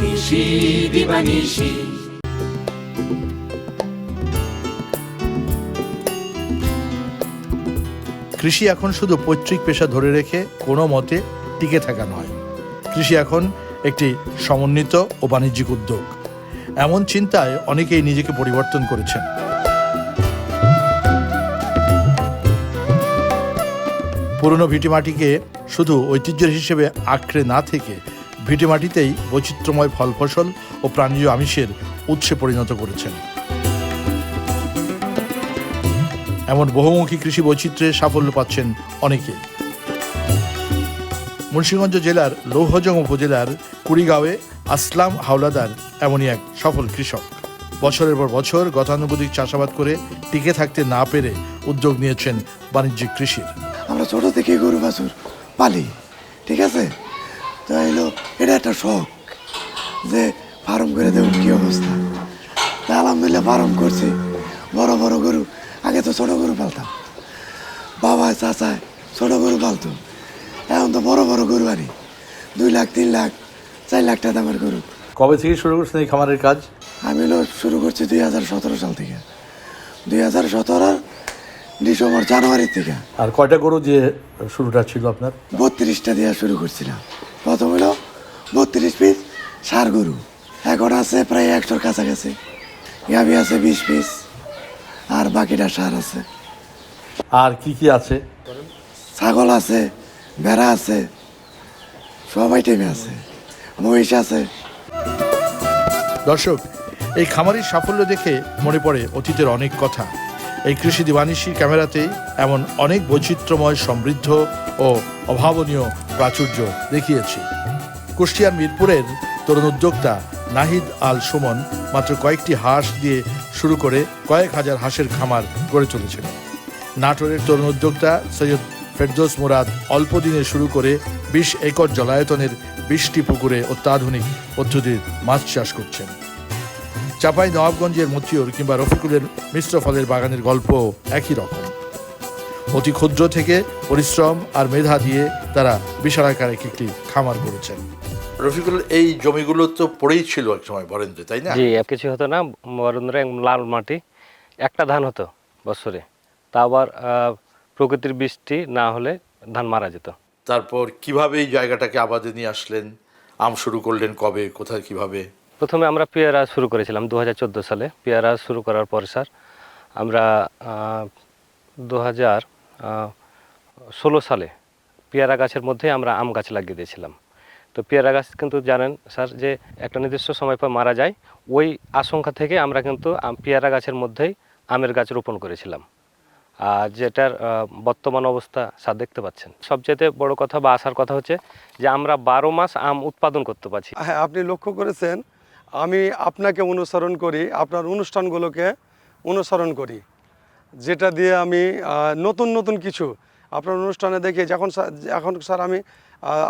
কৃষি দিবানিশি কৃষি এখন শুধু পৈতৃক পেশা ধরে রেখে কোনো মতে টিকে থাকা নয়। কৃষি এখন একটি সমন্বিত ও বাণিজ্যিক উদ্যোগ। এমন চিন্তায় অনেকেই নিজেকে পরিবর্তন করেছেন। পুরনো ভিটিমাটিকে শুধু ঐতিহ্যের হিসেবে আঁকড়ে না থেকে ভিটিমাটিতেই বৈচিত্র্যময় ফল ফসল ও প্রাণীয় আমিষের উৎসে পরিণত করেছেন। এমন বহুমুখী কৃষি বৈচিত্র্যে সাফল্য পাচ্ছেন অনেকে। মুন্সিগঞ্জ জেলার লৌহজং উপজেলার কুড়িগাঁওয়ে আসলাম হাওলাদার এমনই এক সফল কৃষক। বছরের পর বছর গতানুগতিক চাষাবাদ করে টিকে থাকতে না পেরে উদ্যোগ নিয়েছেন বাণিজ্যিক কৃষির। আমরা ছোট থেকে গরু বাছুর, পালি, ঠিক আছে? তো এলো এটা একটা শখ যে ফার্ম করে দেবো কি অবস্থা? তা আলহামদুলিল্লাহ ফার্ম করছি বড় বড় গরু আগে তো ছোট গরু পালতাম। বাবা চাচায় ছোট গরু পালতো। এখন তো বড় বড় গরু আনি দুই লাখ তিন লাখ চার লাখ টাকা দামের গরু। কবে থেকে শুরু করছেন এই খামারের কাজ? আমি হলো শুরু করছি দুই হাজার সতেরো সাল থেকে। দুই হাজার সতেরো ডিসেম্বর জানুয়ারি থেকে। আর কয়টা গরু দিয়ে শুরুটা ছিল আপনার? বত্রিশটা দিয়ে শুরু করছিলাম। বত্রিশ পিস সার গরু। এখন আছে প্রায় একশোর কাছাকাছি। গাভি আছে বিশ পিস আর বাকিটা সার আছে। আর কি কি আছে? ছাগল আছে ভেড়া আছে সব আইটেমে আছে। মহিষ আছে। দর্শক এই খামারির সাফল্য দেখে মনে পড়ে অতীতের অনেক কথা। এই কৃষি দিবানিশি ক্যামেরাতেই এমন অনেক বৈচিত্র্যময় সমৃদ্ধ ও অভাবনীয় প্রাচুর্য দেখিয়েছি। কুষ্টিয়ার মিরপুরের তরুণ উদ্যোক্তা নাহিদ আল সুমন মাত্র কয়েকটি হাঁস দিয়ে শুরু করে কয়েক হাজার হাঁসের খামার গড়ে তুলেছিলেন নাটোরের তরুণ উদ্যোক্তা সৈয়দ ফেরদোস মুরাদ অল্প দিনে শুরু করে বিশ একর জলায়তনের বিশটি পুকুরে অত্যাধুনিক পদ্ধতির মাছ চাষ করছেন। চাপাই নবাবগঞ্জের মতিউর কিংবা রফিকুলের মিশ্র ফলের বাগানের গল্প একই রকম। অতি ক্ষুদ্র থেকে পরিশ্রম আর মেধা দিয়ে তারা বিশাল আকার এক একটি খামার করেছেন রফিকুল এই জমিগুলো তো পড়েই ছিল এক সময় বরেন্দ্রে তাই না? জি কিছু হতো না বরেন্দ্র লাল মাটি একটা ধান হতো বছরে। তা আবার প্রকৃতির বৃষ্টি না হলে ধান মারা যেত। তারপর কীভাবে এই জায়গাটাকে আবাদে নিয়ে আসলেন? আম শুরু করলেন কবে? কোথায় কীভাবে? প্রথমে আমরা পেয়ারা শুরু করেছিলাম দু হাজার চোদ্দ সালে। পেয়ারা শুরু করার পর স্যার আমরা দু হাজার ষোলো সালে পেয়ারা গাছের মধ্যে আমরা আম গাছ লাগিয়ে দিয়েছিলাম। তো পেয়ারা গাছ কিন্তু জানেন স্যার যে একটা নির্দিষ্ট সময় পর মারা যায়, ওই আশঙ্কা থেকে আমরা কিন্তু পেয়ারা গাছের মধ্যেই আমের গাছ রোপণ করেছিলাম। আর যেটার বর্তমান অবস্থা স্যার দেখতে পাচ্ছেন। সবচেয়ে বড় কথা বা আসার কথা হচ্ছে যে আমরা বারো মাস আম উৎপাদন করতে পারছি। হ্যাঁ আপনি লক্ষ্য করেছেন? আমি আপনাকে অনুসরণ করি, আপনার অনুষ্ঠানগুলোকে অনুসরণ করি। যেটা দিয়ে আমি নতুন নতুন কিছু আপনার অনুষ্ঠানে দেখে যখন এখন স্যার আমি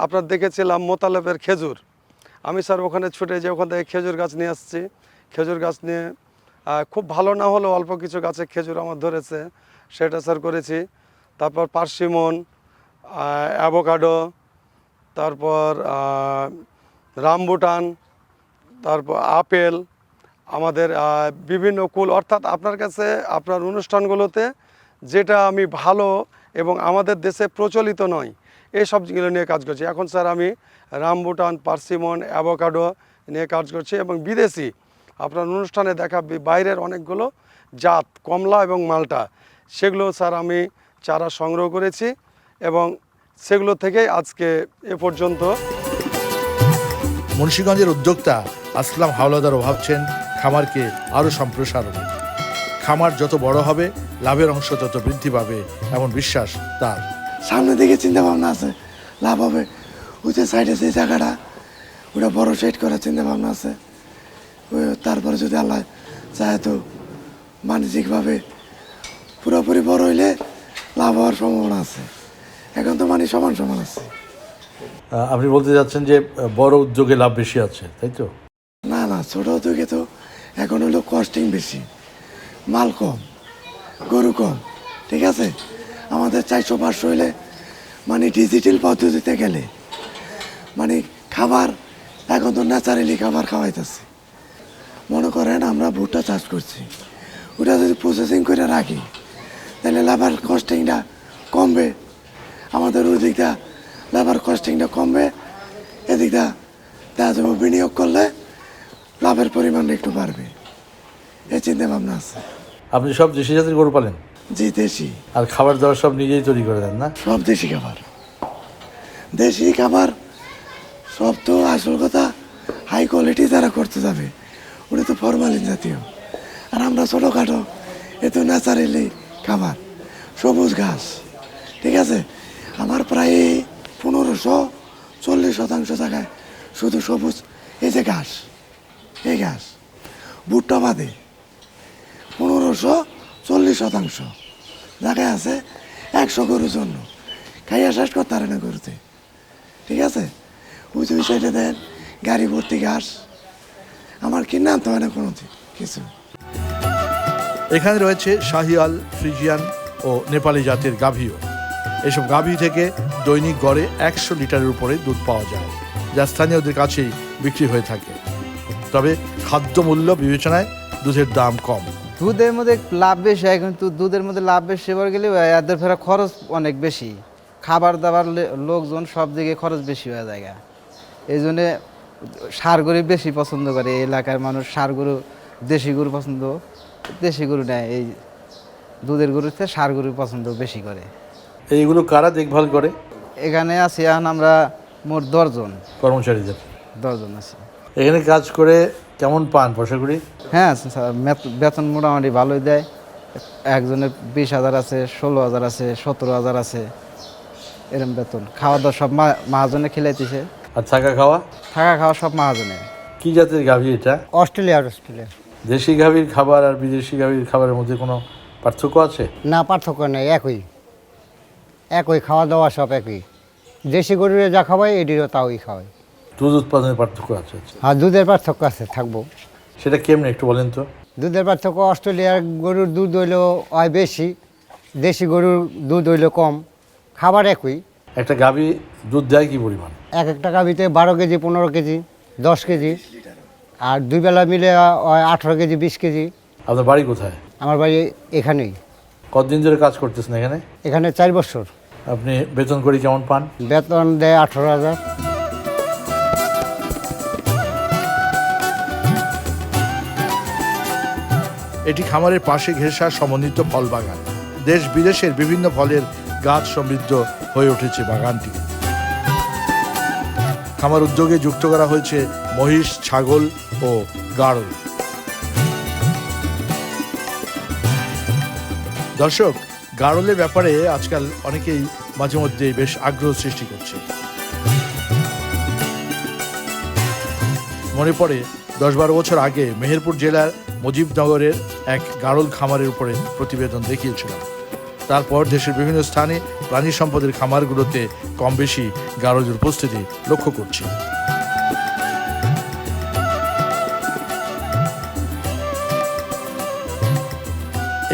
আপনার দেখেছিলাম মোতালেবের খেজুর। আমি স্যার ওখানে ছুটে যে ওখান থেকে খেজুর গাছ নিয়ে আসছি। খেজুর গাছ নিয়ে খুব ভালো না হলেও অল্প কিছু গাছে খেজুর আমার ধরেছে, সেটা স্যার করেছি। তারপর পার্সিমন অ্যাভোকাডো, তারপর রামবুটান, তারপর আপেল, আমাদের বিভিন্ন কুল। অর্থাৎ আপনার কাছে, আপনার অনুষ্ঠানগুলোতে যেটা আমি ভালো এবং আমাদের দেশে প্রচলিত নয়। এই সবগুলো নিয়ে কাজ করছি। এখন স্যার আমি রামবুটান পার্সিমন, অ্যাভোকাডো নিয়ে কাজ করছি এবং বিদেশি। আপনার অনুষ্ঠানে দেখা বাইরের অনেকগুলো জাত, কমলা এবং মালটা। সেগুলো স্যার আমি চারা সংগ্রহ করেছি এবং সেগুলো থেকেই আজকে এ পর্যন্ত। মুন্সীগঞ্জের উদ্যোক্তা আসলাম হাওলাদারও ভাবছেন খামারকে আরও সম্প্রসারণ। খামার যত বড় হবে লাভের অংশ তত বৃদ্ধি পাবে এমন বিশ্বাস তার। সামনে দিকে চিন্তা ভাবনা আছে লাভ হবে। ওই যে সাইডে যে জায়গাটা ওটা বড় সেট করার চিন্তা ভাবনা আছে। ওই তারপরে যদি আল্লাহ চায় তো বাণিজ্যিকভাবে পুরোপুরি বড় হইলে লাভ হওয়ার সম্ভাবনা আছে। এখন তো মানে সমান সমান আছে। আপনি বলতে যাচ্ছেন যে বড় উদ্যোগে লাভ বেশি আছে তাই তো? না না ছোট উদ্যোগে তো এখন হলো কস্টিং বেশি। মাল কম, গরু কম, ঠিক আছে? আমাদের চারশো পাঁচশো হইলে মানে ডিজিটাল পদ্ধতিতে গেলে মানে খাবার এখন তো ন্যাচারালি খাবার খাওয়াইতেছে। মনে করেন আমরা ভুট্টা চাষ করছি, ওটা যদি প্রসেসিং করে রাখি, তাহলে লেবার কস্টিংটা কমবে। আমাদের ওই দিকটা লেবার কস্টিংটা কমবে এদিকটা যাবে বিনিয়োগ করলে, লাভের পরিমাণটা একটু বাড়বে। এই চিন্তা ভাবনা আছে। আপনি সব দেশি জাতের গরু পালেন? জি দেশি। আর খাবার দাবার সব নিজেই তৈরি করে দেন না? সব দেশি খাবার। দেশি খাবার সব তো আসল কথা হাই কোয়ালিটি যারা করতে যাবে ওটা তো ফরমালিন জাতীয়। আর আমরা ছোটোখাটো এ তো ন্যাচারালি খাবার সবুজ ঘাস ঠিক আছে? আমার প্রায় পনেরোশো চল্লিশ শতাংশ জায়গায় শুধু সবুজ এই যে ঘাস এই ঘাস। ভুট্টা বাদে পনেরোশো চল্লিশ শতাংশ। জায়গায় আছে একশো গরুর জন্য। খাইয়া শেষ করতে পারে না গরুতে। ঠিক আছে? ওই যে বিষয়টা দেন, গাড়ি ভর্তি ঘাস। আমার কিনে আনতে হয় না কোনো কিছু। এখানে রয়েছে শাহিয়াল, ফ্রিজিয়ান ও নেপালি জাতের গাভীও। এসব গাভী থেকে দৈনিক গড়ে একশো লিটারের উপরে দুধ পাওয়া যায়, যা স্থানীয়দের কাছেই বিক্রি হয়ে থাকে। তবে খাদ্য মূল্য বিবেচনায় দুধের দাম কম। দুধের মধ্যে লাভ বেশি হয় কিন্তু দুধের মধ্যে লাভ বেশি এবার গেলে এদের ফেরা খরচ অনেক বেশি। খাবার দাবার লোকজন সব দিকে খরচ বেশি হয়ে জায়গা এই জন্যে সার গরু বেশি পছন্দ করে এই এলাকার মানুষ সার গরু দেশি গরু পছন্দ দেশি গরু নেয় এই দুধের গরুতে সার গরু পছন্দ বেশি করে। এইগুলো কারা দেখভাল করে? এখানে আছি এখন আমরা মোট দশজন কর্মচারীদের। দশজন আছি। এখানে কাজ করে কেমন পান পয়সা করি হ্যাঁ বেতন মোটামুটি ভালোই দেয়। একজনের বিশ হাজার আছে ষোলো হাজার আছে সতেরো হাজার আছে এরম বেতন। খাওয়া দাওয়া সব মহাজনে খেলাইতেছে। আর থাকা খাওয়া? থাকা খাওয়া সব মাহাজনে। কি জাতের গাভী এটা? অস্ট্রেলিয়ার অস্ট্রেলিয়া। দেশি গাভীর খাবার আর বিদেশি গাভীর খাবারের মধ্যে কোনো পার্থক্য আছে? না পার্থক্য নেই একই। একই খাওয়া দাওয়া সব একই। দেশি গরুরে যা খাওয়াই এটিরও তাওই খাওয়াই দুধ উৎপাদনের পার্থক্য আছে আচ্ছা। আর দুধের পার্থক্য আছে থাকব। সেটা কেমন একটু বলেন তো? দুধের পার্থক্য অস্ট্রেলিয়ার গরুর দুধ হইল হয় বেশি দেশি গরুর দুধ হইল কম খাবার একই। একটা গাভী দুধ দেয় কি পরিমাণ? এক একটা গাভিতে বারো কেজি পনেরো কেজি দশ কেজি আর দুই বেলা মিলে হয় আঠেরো কেজি বিশ কেজি। আপনার বাড়ি কোথায়? আমার বাড়ি এখানেই। কতদিন ধরে কাজ করতেছেন এখানে? এখানে চার বছর। আপনি বেতন করি কেমন পান? বেতন দেয় আঠেরো হাজার। এটি খামারের পাশে ঘেঁষা সমন্বিত ফল বাগান। দেশ বিদেশের বিভিন্ন ফলের গাছ সমৃদ্ধ হয়ে উঠেছে বাগানটি। খামার উদ্যোগে যুক্ত করা হয়েছে মহিষ, ছাগল ও গাড়ল। দর্শক, গাড়লের ব্যাপারে আজকাল অনেকেই মাঝে মধ্যে বেশ আগ্রহ সৃষ্টি করছে। মনে পড়ে, দশ বারো বছর আগে মেহেরপুর জেলার মুজিবনগরের এক গাড়ল খামারের উপরে প্রতিবেদন দেখিয়েছিলাম। তারপর দেশের বিভিন্ন স্থানে প্রাণী সম্পদের খামারগুলোতে কম বেশি গাড়লের উপস্থিতি লক্ষ্য করছি।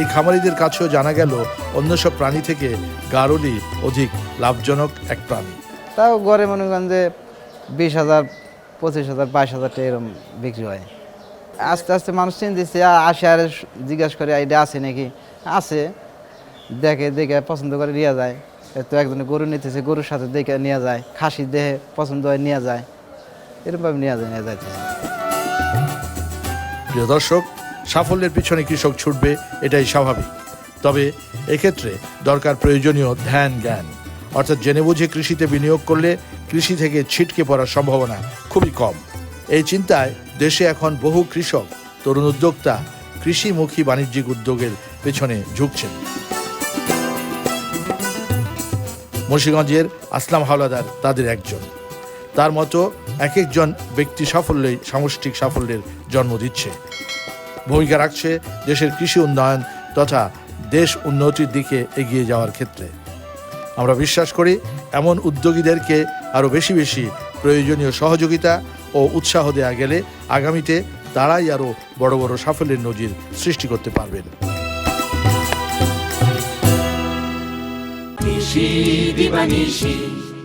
এই খামারিদের কাছেও জানা গেল, অন্য সব প্রাণী থেকে গাড়লই অধিক লাভজনক এক প্রাণী। তাও গড়ে মনে করেন যে বিশ হাজার, পঁচিশ হাজার, বাইশ হাজার টাকা এরকম বিক্রি হয়। আস্তে আস্তে মানুষ চিনতেছে আসে আর জিজ্ঞাসা করে এটা আছে নাকি? আছে। দেখে দেখে পছন্দ করে নিয়ে যায়। তো একজনে গরু নিতেছে, গরুর সাথে দেখে নিয়ে যায়। খাসি দেহে পছন্দ হয়, নিয়ে যায়। এরকমভাবে নিয়ে যায়, নিয়ে যাইতেছে। প্রিয় দর্শক, সাফল্যের পিছনে কৃষক ছুটবে, এটাই স্বাভাবিক। তবে এক্ষেত্রে দরকার প্রয়োজনীয় ধ্যান, জ্ঞান। অর্থাৎ জেনে বুঝে কৃষিতে বিনিয়োগ করলে কৃষি থেকে ছিটকে পড়ার সম্ভাবনা খুবই কম। এই চিন্তায় দেশে এখন বহু কৃষক, তরুণ উদ্যোক্তা, কৃষিমুখী বাণিজ্যিক উদ্যোগের পেছনে ঝুঁকছেন। মুন্সিগঞ্জের আসলাম হাওলাদার তাদের একজন। তার মতো এক একজন ব্যক্তি সাফল্যই সামষ্টিক সাফল্যের জন্ম দিচ্ছে। ভূমিকা রাখছে দেশের কৃষি উন্নয়ন তথা দেশ উন্নতির দিকে এগিয়ে যাওয়ার ক্ষেত্রে। আমরা বিশ্বাস করি এমন উদ্যোগীদেরকে আরও বেশি বেশি প্রয়োজনীয় সহযোগিতা ও উৎসাহ দেয়া গেলে আগামীতে তারাই আরও বড় বড় সাফল্যের নজির সৃষ্টি করতে পারবেন।